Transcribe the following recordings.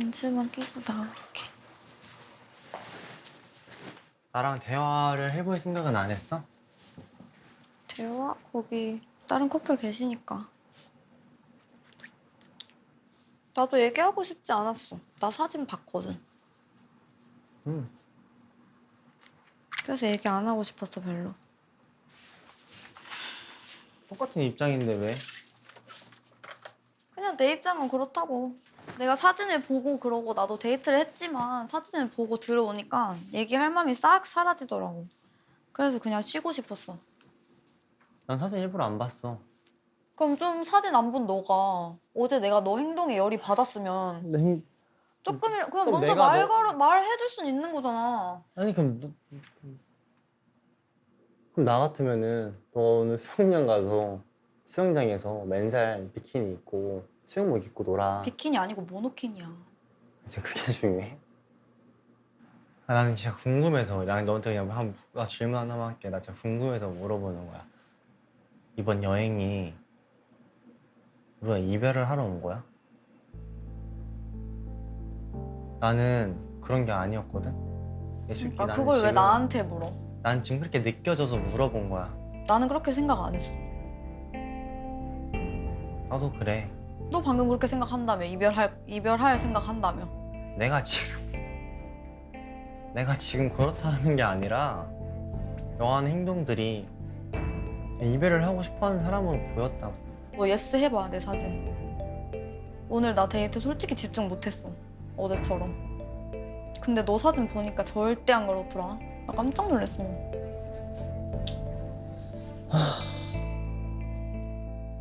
렌즈만 끼고 나올게. 나랑 대화를 해볼 생각은 안 했어? 대화? 거기 다른 커플 계시니까. 나도 얘기하고 싶지 않았어. 나 사진 봤거든. 응. 그래서 얘기 안 하고 싶었어, 별로. 똑같은 입장인데 왜? 그냥 내 입장은 그렇다고. 내가 사진을 보고 그러고 나도 데이트를 했지만 사진을 보고 들어오니까 얘기할 마음이 싹 사라지더라고. 그래서 그냥 쉬고 싶었어. 난 사진 일부러 안 봤어. 그럼 좀 사진 안 본 너가 어제 내가 너 행동에 열이 받았으면 네. 조금이라 그냥 그럼 먼저 내가 말 너- 걸어 말해줄 순 있는 거잖아. 아니 그럼 너, 그럼 나 같으면은 너 오늘 수영장 가서 수영장에서 맨살 비키니 입고 수영복 입고 놀아. 비키니 아니고 모노키니야. 진짜 그게 중요해? 아, 나는 진짜 궁금해서 나 너한테 그냥 한 나 질문 하나만 할게. 나 진짜 궁금해서 물어보는 거야. 이번 여행이 우리가 이별을 하러 온 거야? 나는 그런 게 아니었거든. 솔직히 그러니까 나는 그걸 왜 지금- 나한테 물어? 난 지금 그렇게 느껴져서 물어본 거야. 나는 그렇게 생각 안 했어. 나도 그래. 너 방금 그렇게 생각한다며 이별할 이별할 생각한다며. 내가 지금 내가 지금 그렇다는 게 아니라 너하는 행동들이 이별을 하고 싶어하는 사람으로 보였다고. 너 예스 해봐 내 사진. 오늘 나 데이트 솔직히 집중 못했어 어제처럼. 근데 너 사진 보니까 절대 안 그렇더라. 나 깜짝 놀랐어.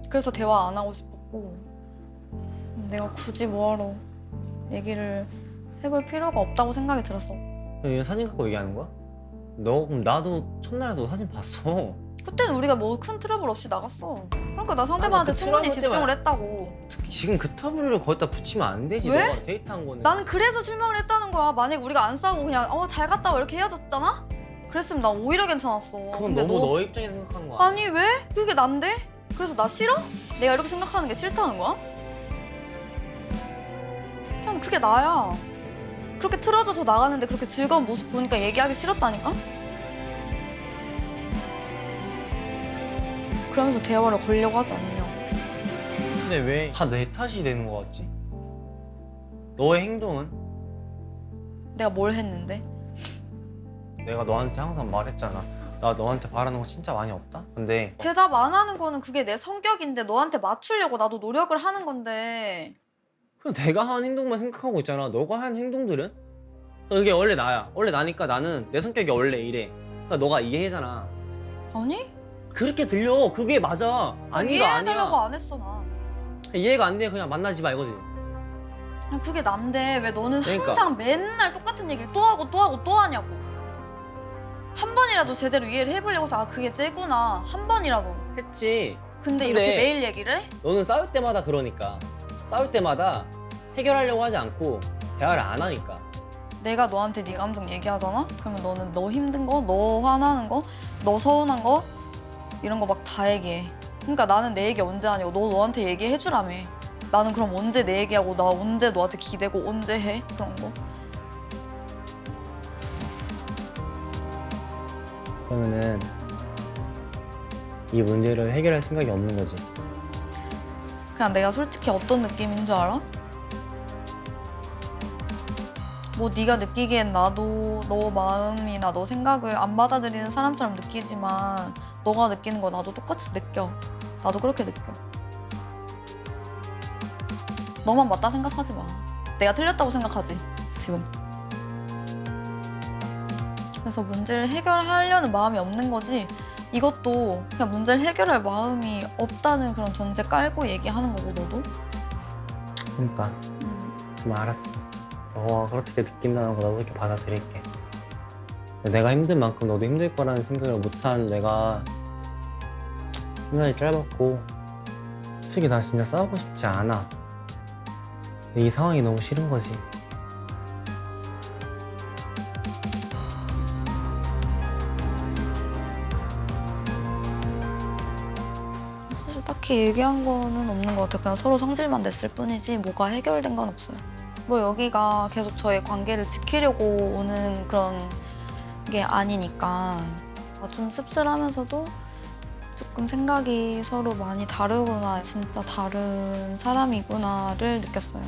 그래서 대화 안 하고 싶었고 내가 굳이 뭐하러 얘기를 해볼 필요가 없다고 생각이 들었어. 얘 사진 갖고 얘기하는 거야? 너 그럼 나도 첫날에 너 사진 봤어. 그때는 우리가 뭐 큰 트러블 없이 나갔어. 그러니까 나 상대방한테 그 충분히 트러블 때문에- 집중을 했다고. 지금 그 터블을 거기다 붙이면 안 되지. 왜? 너가 데이트한 거는. 나는 그래서 실망을 했다는 거야. 만약 우리가 안 싸우고 그냥 어 잘 갔다 와 이렇게 헤어졌잖아? 그랬으면 나 오히려 괜찮았어. 그건 너무 너너 입장에 생각하는 거 아니야? 아니 왜? 그게 난데? 그래서 나 싫어? 내가 이렇게 생각하는 게 싫다는 거야? 그냥 그게 나야. 그렇게 틀어져서 나가는데 그렇게 즐거운 모습 보니까 얘기하기 싫었다니까? 그러면서 대화를 걸려고 하지 않냐. 근데 왜 다 내 탓이 되는 거 같지? 너의 행동은 내가 뭘 했는데? 내가 너한테 항상 말했잖아. 나 너한테 바라는 거 진짜 많이 없다. 근데 대답 안 하는 거는 그게 내 성격인데 너한테 맞추려고 나도 노력을 하는 건데 그냥 내가 한 행동만 생각하고 있잖아. 너가 한 행동들은? 그게 원래 나야. 원래 나니까 나는 내 성격이 원래 이래. 그러니까 너가 이해해잖아. 아니? 그렇게 들려. 그게 맞아. 아니가 이해해달라고 아니야. 안 했어 난 이해가 안 돼. 그냥 만나지 마 이거지. 아니, 그게 난데 왜 너는 그러니까. 항상 맨날 똑같은 얘기를 또 하고 또 하고 또 하냐고 한 번이라도 제대로 이해를 해보려고 해서 아 그게 쟤구나 한 번이라도 했지. 근데, 근데- 이렇게 매일 얘기를 해? 너는 싸울 때마다 그러니까. 싸울 때마다 해결하려고 하지 않고 대화를 안 하니까. 내가 너한테 네 감정 얘기하잖아? 그러면 너는 너 힘든 거, 너 화나는 거, 너 서운한 거 이런 거 막 다 얘기해 그러니까 나는 내 얘기 언제 하냐고 너 너한테 얘기해 주라며 나는 그럼 언제 내 얘기하고 나 언제 너한테 기대고 언제 해? 그런 거 그러면은 이 문제를 해결할 생각이 없는 거지. 그냥 내가 솔직히 어떤 느낌인 줄 알아? 뭐 네가 느끼기엔 나도 너 마음이나 너 생각을 안 받아들이는 사람처럼 느끼지만 너가 느끼는 거 나도 똑같이 느껴. 나도 그렇게 느껴. 너만 맞다 생각하지 마. 내가 틀렸다고 생각하지. 지금. 그래서 문제를 해결하려는 마음이 없는 거지. 이것도 그냥 문제를 해결할 마음이 없다는 그런 전제 깔고 얘기하는 거고 너도. 그러니까 음. 좀 알았어. 너가 그렇게 느낀다는 거 나도 그렇게 받아들일게. 내가 힘든 만큼 너도 힘들 거라는 생각을 못한 내가 시간이 짧았고 솔직히 나 진짜 싸우고 싶지 않아. 근데 이 상황이 너무 싫은 거지. 딱히 얘기한 거는 없는 것 같아요. 그냥 서로 성질만 냈을 뿐이지 뭐가 해결된 건 없어요. 뭐 여기가 계속 저의 관계를 지키려고 오는 그런 게 아니니까 좀 씁쓸하면서도 조금 생각이 서로 많이 다르구나 진짜 다른 사람이구나를 느꼈어요.